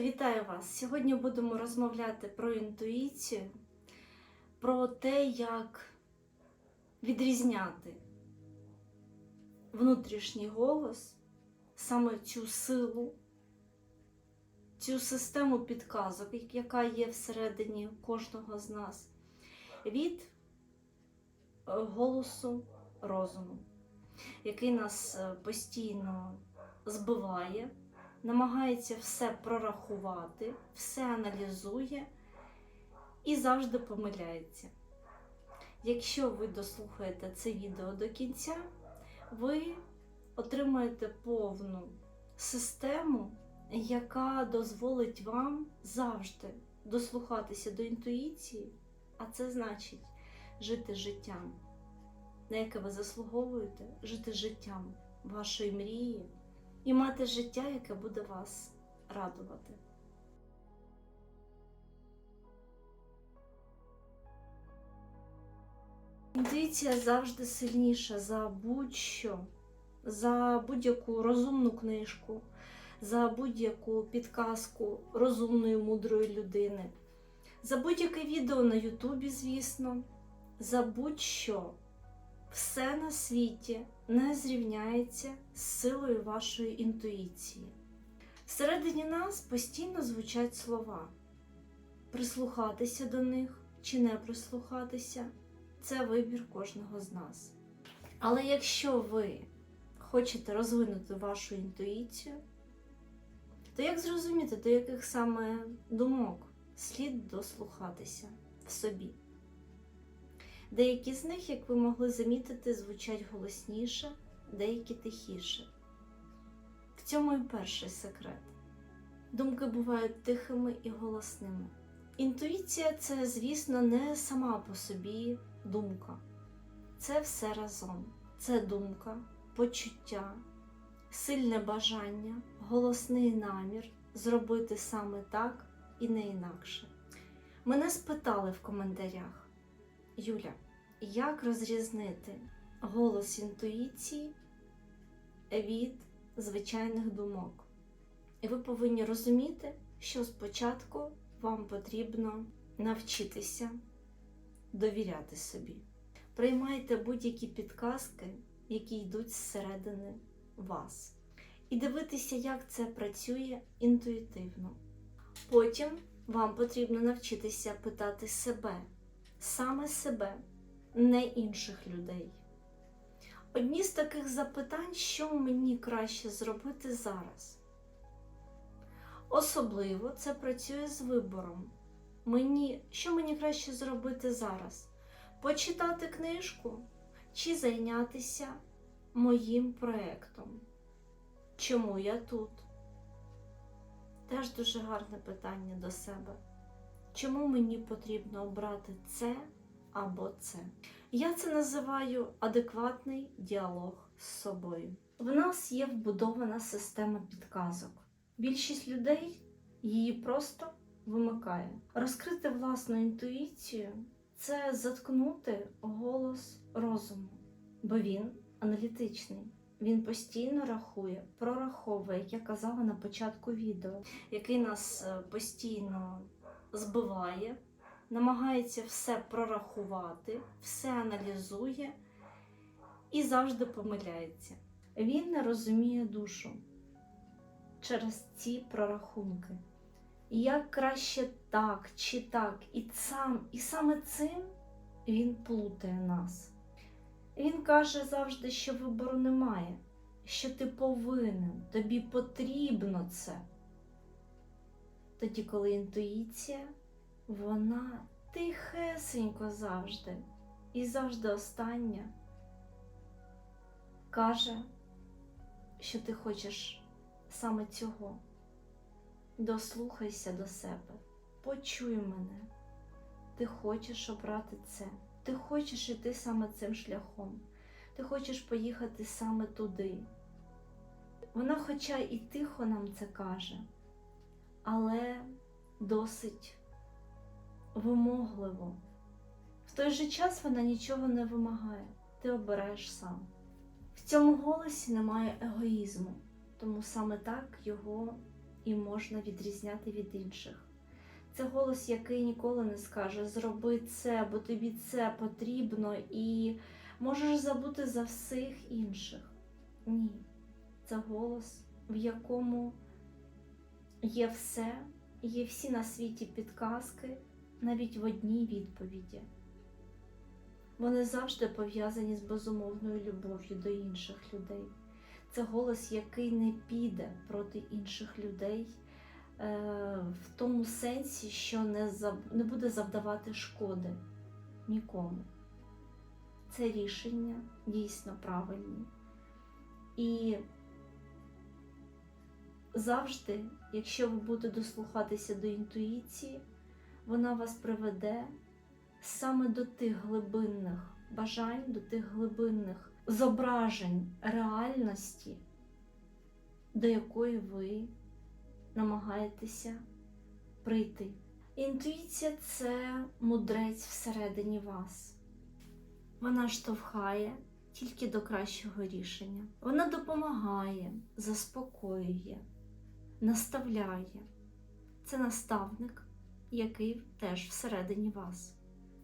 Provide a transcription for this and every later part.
Вітаю вас! Сьогодні будемо розмовляти про інтуїцію, про те, як відрізняти внутрішній голос, саме цю силу, цю систему підказок, яка є всередині кожного з нас, від е, голосу розуму, який нас е, постійно збиває намагається все прорахувати, все аналізує і завжди помиляється. Якщо ви дослухаєте це відео до кінця, ви отримаєте повну систему, яка дозволить вам завжди дослухатися до інтуїції, а це значить жити життям, на яке ви заслуговуєте, жити життям вашої мрії і мати життя, яке буде вас радувати. Інтуїція завжди сильніша за будь-що, за будь-яку розумну книжку, за будь-яку підказку розумної, мудрої людини, за будь-яке відео на Ютубі, звісно, за будь-що. Все на світі не зрівняється з силою вашої інтуїції. Всередині нас постійно звучать слова. Прислухатися до них чи не прислухатися це вибір кожного з нас. Але якщо ви хочете розвинути вашу інтуїцію, то як зрозуміти, до яких саме думок слід дослухатися в собі? Деякі з них, як ви могли замітити, звучать голосніше, деякі тихіше. В цьому і перший секрет. Думки бувають тихими і голосними. Інтуїція це, звісно, не сама по собі думка. Це все разом. Це думка, почуття, сильне бажання, голосний намір зробити саме так і не інакше. Мене спитали в коментарях. Юля, як розрізнити голос інтуїції від звичайних думок? І ви повинні розуміти, що спочатку вам потрібно навчитися довіряти собі. Приймайте будь-які підказки, які йдуть зсередини вас. І дивитися, як це працює інтуїтивно. Потім вам потрібно навчитися питати себе саме себе, не інших людей. Одні з таких запитань, що мені краще зробити зараз. Особливо це працює з вибором. Мені, Що мені краще зробити зараз? Почитати книжку чи зайнятися моїм проєктом? Чому я тут? Теж дуже гарне питання до себе. Чому мені потрібно обрати це або це? Я це називаю адекватний діалог з собою. В нас є вбудована система підказок. Більшість людей її просто вимикає. Розкрити власну інтуїцію це заткнути голос розуму, бо він аналітичний. Він постійно рахує, прораховує, як я казала на початку відео, який нас е, постійно збиває, намагається все прорахувати, все аналізує і завжди помиляється. Він не розуміє душу через ці прорахунки. Як краще так чи так, і сам, і саме цим він плутає нас. Він каже завжди, що вибору немає, що ти повинен, тобі потрібно це. Тоді, коли інтуїція, вона тихесенько завжди і завжди остання каже, що ти хочеш саме цього. Дослухайся до себе, почуй мене. Ти хочеш обрати це. Ти хочеш іти саме цим шляхом. Ти хочеш поїхати саме туди. Вона, хоча і тихо нам це каже, але досить вимогливо. В той же час вона нічого не вимагає, ти обираєш сам. В цьому голосі немає егоїзму, тому саме так його і можна відрізняти від інших. Це голос, який ніколи не скаже зроби це, бо тобі це потрібно, і можеш забути за всіх інших. Ні. Це голос, в якому є все, є всі на світі підказки, навіть в одній відповіді. Вони завжди пов'язані з безумовною любов'ю до інших людей. Це голос, який не піде проти інших людей е, в тому сенсі, що не, буде завдавати шкоди нікому. Це рішення дійсно правильні. І завжди, якщо ви будете дослухатися до інтуїції, вона вас приведе саме до тих глибинних бажань, до тих глибинних зображень реальності, до якої ви намагаєтеся прийти. Інтуїція це мудрець всередині вас. Вона штовхає тільки до кращого рішення. Вона допомагає, заспокоює, наставляє. Це наставник, який теж всередині вас.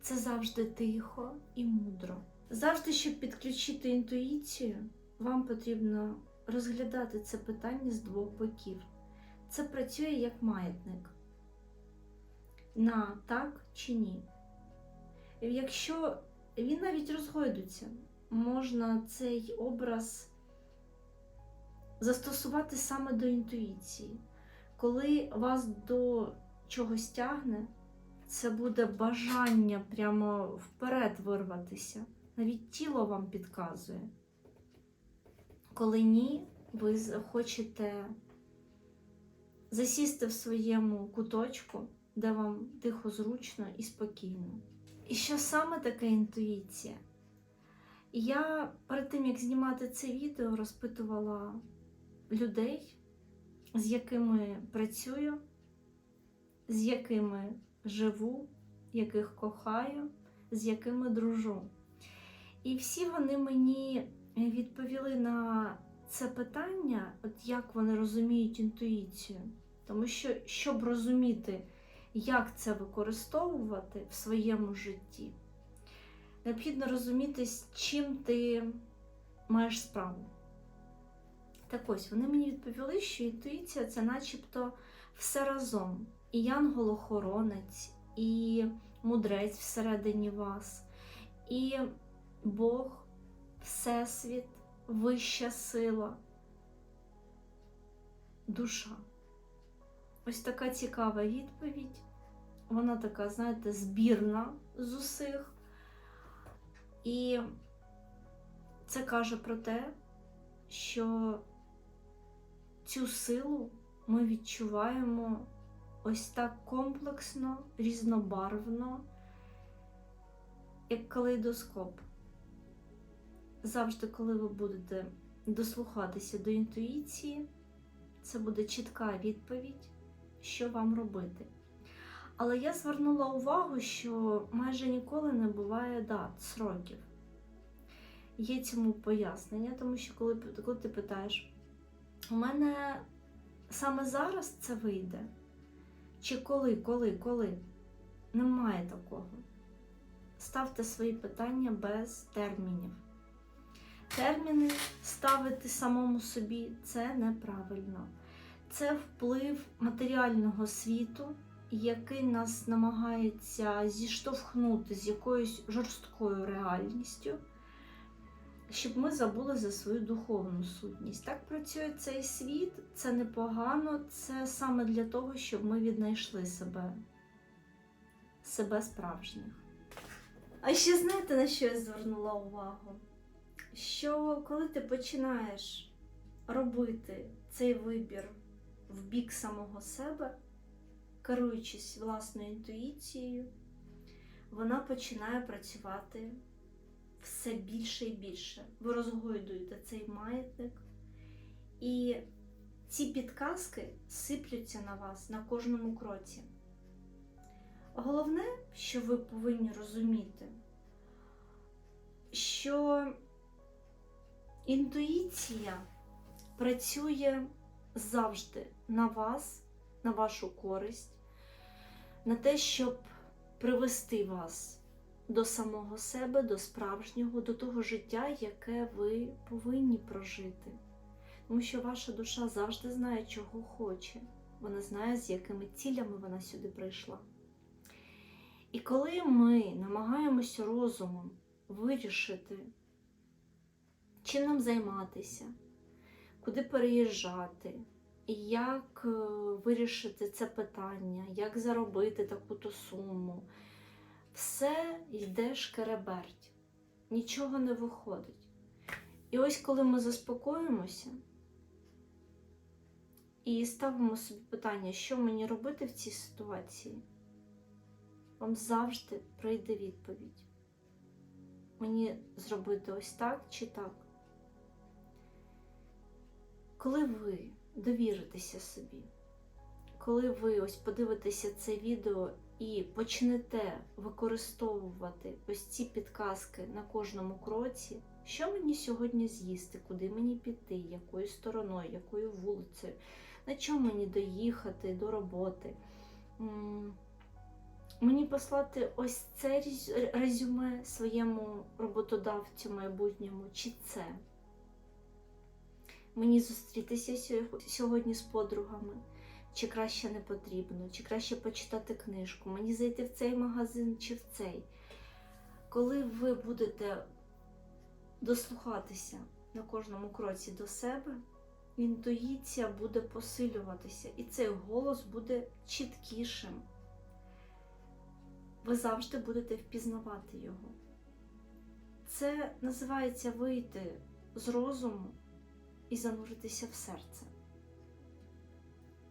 Це завжди тихо і мудро. Завжди, щоб підключити інтуїцію, вам потрібно розглядати це питання з двох боків. Це працює як маятник. На так чи ні. Якщо він навіть розгойдуться, можна цей образ застосувати саме до інтуїції. Коли вас до чогось тягне, це буде бажання прямо вперед вирватися. Навіть тіло вам підказує. Коли ні, ви хочете засісти в своєму куточку, де вам тихо, зручно і спокійно. І що саме таке інтуїція? Я перед тим, як знімати це відео, розпитувала людей, з якими працюю, з якими живу, яких кохаю, з якими дружу. І всі вони мені відповіли на це питання, от як вони розуміють інтуїцію. Тому що, щоб розуміти, як це використовувати в своєму житті, необхідно розуміти, з чим ти маєш справу. Так ось вони мені відповіли, що інтуїція це начебто все разом. І янгол-охоронець, і мудрець всередині вас, і Бог, Всесвіт, вища сила, душа. Ось така цікава відповідь. Вона така, знаєте, збірна з усіх. І це каже про те, що цю силу ми відчуваємо ось так комплексно, різнобарвно, як калейдоскоп. Завжди, коли ви будете дослухатися до інтуїції, це буде чітка відповідь, що вам робити. Але я звернула увагу, що майже ніколи не буває дат, сроків. Є цьому пояснення, тому що коли, коли ти питаєш, у мене саме зараз це вийде? Чи коли, коли, коли? Немає такого. Ставте свої питання без термінів. Терміни ставити самому собі це неправильно. Це вплив матеріального світу, який нас намагається зіштовхнути з якоюсь жорсткою реальністю, щоб ми забули за свою духовну сутність. Так працює цей світ, це непогано, це саме для того, щоб ми віднайшли себе, себе справжніх. А ще знаєте, на що я звернула увагу? Що коли ти починаєш робити цей вибір в бік самого себе, керуючись власною інтуїцією, вона починає працювати все більше і більше. Ви розгойдуєте цей маятник, і ці підказки сиплються на вас на кожному кроці. Головне, що ви повинні розуміти, що інтуїція працює завжди на вас, на вашу користь, на те, щоб привести вас до самого себе, до справжнього, до того життя, яке ви повинні прожити. Тому що ваша душа завжди знає, чого хоче. Вона знає, з якими цілями вона сюди прийшла. І коли ми намагаємося розумом вирішити, чим нам займатися, куди переїжджати, як е, вирішити це питання, як заробити таку-то суму, все йде шкереберть, нічого не виходить. І ось коли ми заспокоїмося і ставимо собі питання, що мені робити в цій ситуації, вам завжди прийде відповідь. Мені зробити ось так чи так. Коли ви довіритеся собі, коли ви ось подивитеся це відео і почнете використовувати ось ці підказки на кожному кроці, що мені сьогодні з'їсти, куди мені піти, якою стороною, якою вулицею, на чому мені доїхати до роботи. Мені послати ось це резюме своєму роботодавцю майбутньому, чи це? Мені зустрітися сьогодні з подругами, чи краще не потрібно, чи краще почитати книжку, мені зайти в цей магазин чи в цей. Коли ви будете дослухатися на кожному кроці до себе, інтуїція буде посилюватися, і цей голос буде чіткішим. Ви завжди будете впізнавати його. Це називається вийти з розуму і зануритися в серце.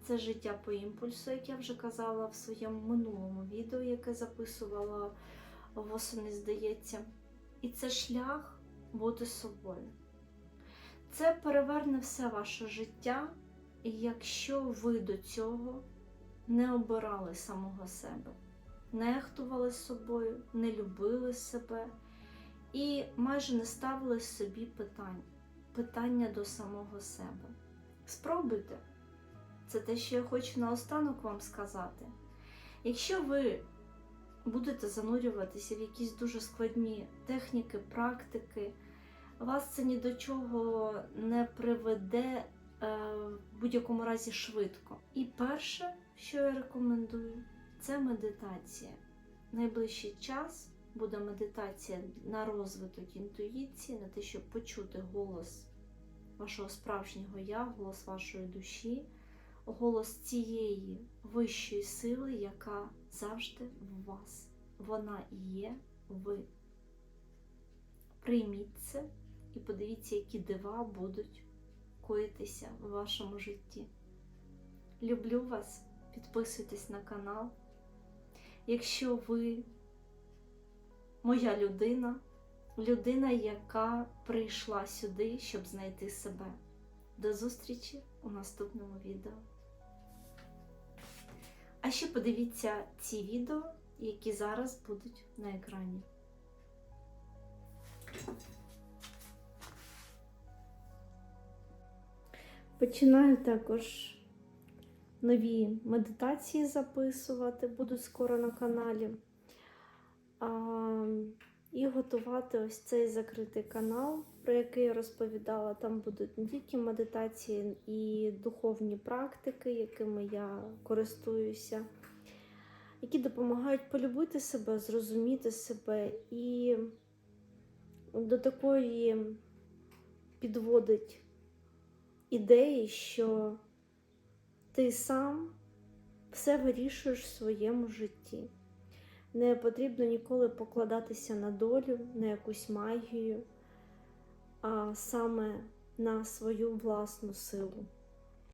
Це життя по імпульсу, як я вже казала в своєму минулому відео, яке записувала восени, здається. І це шлях бути собою. Це переверне все ваше життя, якщо ви до цього не обирали самого себе, нехтували собою, не любили себе і майже не ставили собі питань, питання до самого себе. Спробуйте. Це те, що я хочу наостанок вам сказати. Якщо ви будете занурюватися в якісь дуже складні техніки, практики, вас це ні до чого не приведе е, в будь-якому разі швидко. І перше, що я рекомендую, це медитація. Найближчий час буде медитація на розвиток інтуїції, на те, щоб почути голос вашого справжнього я, голос вашої душі, голос цієї вищої сили, яка завжди в вас. Вона і є ви. Прийміть це і подивіться, які дива будуть коїтися в вашому житті. Люблю вас, підписуйтесь на канал. Якщо ви моя людина, людина, яка прийшла сюди, щоб знайти себе. До зустрічі у наступному відео. А ще подивіться ці відео, які зараз будуть на екрані. Починаю також нові медитації записувати, буду скоро на каналі. І готувати ось цей закритий канал, про який я розповідала. Там будуть не тільки медитації і духовні практики, якими я користуюся, які допомагають полюбити себе, зрозуміти себе і до такої підводить ідеї, що ти сам все вирішуєш в своєму житті. Не потрібно ніколи покладатися на долю, на якусь магію, а саме на свою власну силу.